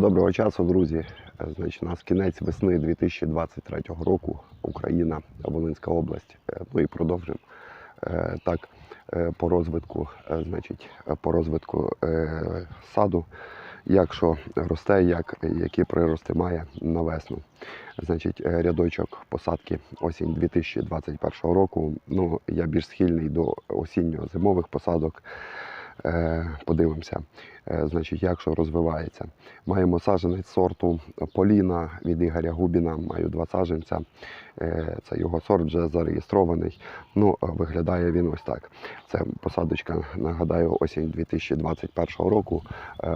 Доброго часу, друзі. Значить, у нас кінець весни 2023 року. Україна, Волинська область. Е, Ну і продовжимо Е, так е, по розвитку, значить, по розвитку саду, як що росте, як, які прирости має на весну. Значить, рядочок посадки осінь 2021 року. Ну, я більш схильний до осінньо-зимових посадок. Е, Подивимося, е, значить, як що розвивається. Маємо саджанець сорту Поліна від Ігоря Губіна. Маю два саджанця. Е, Це його сорт вже зареєстрований. Ну, виглядає він ось так. Це посадочка, нагадаю, осінь 2021 року.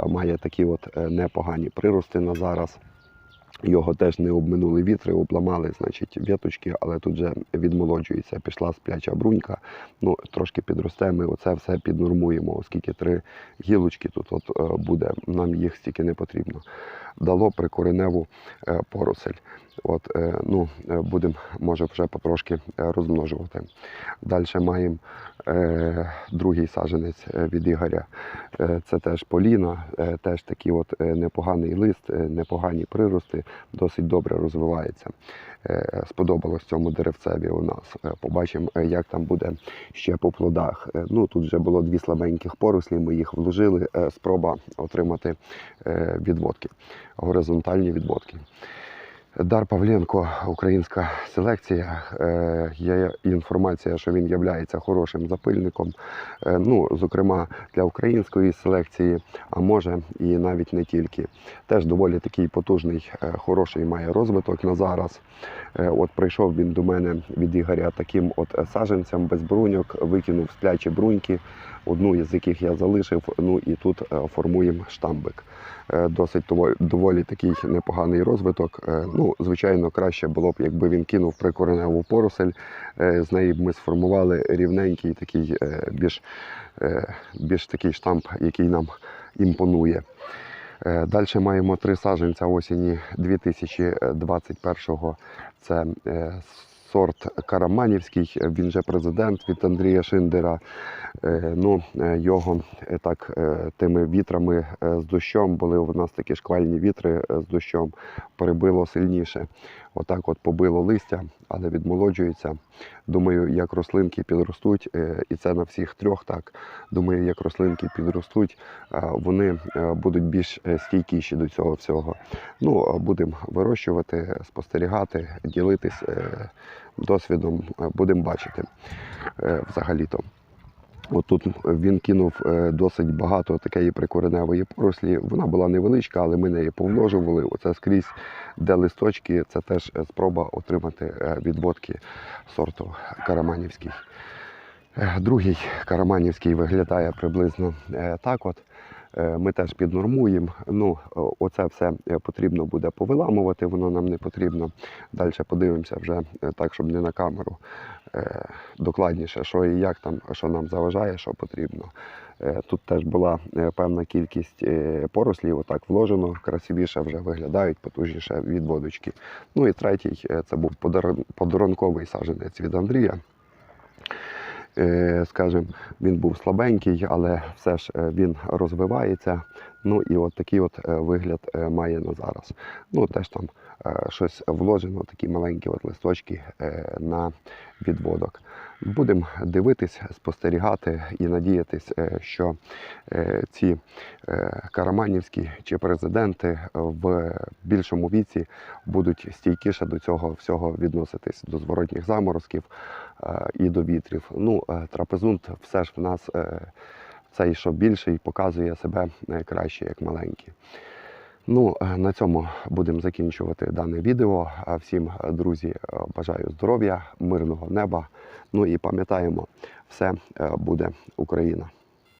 Має такі от непогані прирости на зараз. Його теж не обминули вітри, обламали, значить, віточки, але тут же відмолоджується, пішла спляча брунька. Ну, трошки підросте, ми оце все піднормуємо, оскільки три гілочки тут от е, буде, нам їх стільки не потрібно. Дало прикореневу е, поросель. От, е, ну, е, будемо, може, вже потрошки розмножувати. Далі маємо другий саджанець е, від Ігоря. Це теж Поліна, теж такий от непоганий лист, непогані прирости, досить добре розвивається. Е, Сподобалось цьому деревцеві у нас. Е, Побачимо, е, як там буде ще по плодах. Ну, тут вже було дві слабеньких порослі, ми їх вложили. Спроба отримати відводки, горизонтальні відводки. Дар Павленко, українська селекція. Е, Є інформація, що він є хорошим запильником. Е, Ну, зокрема, для української селекції, а може і навіть не тільки. Теж доволі такий потужний, е, хороший має розвиток на зараз. От прийшов він до мене від Ігоря таким от саджанцем без бруньок, викинув сплячі бруньки, одну із яких я залишив. Ну і тут е, формуємо штамбик. Е, Досить доволі, такий непоганий розвиток. Е, Ну, звичайно, краще було б, якби він кинув прикореневу поросель. З неї б ми сформували рівненький такий більш, більш такий штамп, який нам імпонує. Далі маємо три саджанця осені 2021-го. Це сорт Караманівський, він же президент від Андрія Шиндера. Е, Ну, е, його е, так тими вітрами з дощом, були у нас такі шквальні вітри з дощом, перебило сильніше. Отак от побило листя, але відмолоджується. Думаю, як рослинки підростуть, е, і це на всіх трьох так. Думаю, як рослинки підростуть, е, вони е, будуть більш стійкіші до цього всього. Ну, будемо вирощувати, спостерігати, ділитись досвідом, будемо бачити взагалі-то. От тут він кинув е, досить багато такої прикореневої порослі. Вона була невеличка, але ми неї повножували. Оце скрізь, де листочки, це теж спроба отримати е, відводки сорту Караманівський. Е, Другий Караманівський виглядає приблизно так. от. Е, Ми теж піднормуємо. Ну, оце все е, потрібно буде повиламувати, воно нам не потрібно. Далі подивимося вже е, так, щоб не на камеру. Докладніше, що і як там, що нам заважає, що потрібно. Тут теж була певна кількість порослів, отак вложено, красивіше вже виглядають, потужніше відводочки. Ну і третій це був подарун- подарунковий саджанець від Андрія. Е, Скажем, він був слабенький, але все ж е, він розвивається. Ну і от такий от е, вигляд має на зараз. Ну теж там щось вложено, такі маленькі от листочки на відводок. Будемо дивитись, спостерігати і надіятись, е, що е, ці е, караманівські чи президенти в більшому віці будуть стійкіше до цього всього відноситись, до зворотніх заморозків і до вітрів. Ну, трапезунт все ж в нас цей, що більший, показує себе краще, як маленький. Ну, е, на цьому будемо закінчувати дане відео. А Всім, е, друзі, е, бажаю здоров'я, мирного неба. Ну і пам'ятаємо, все е, буде Україна.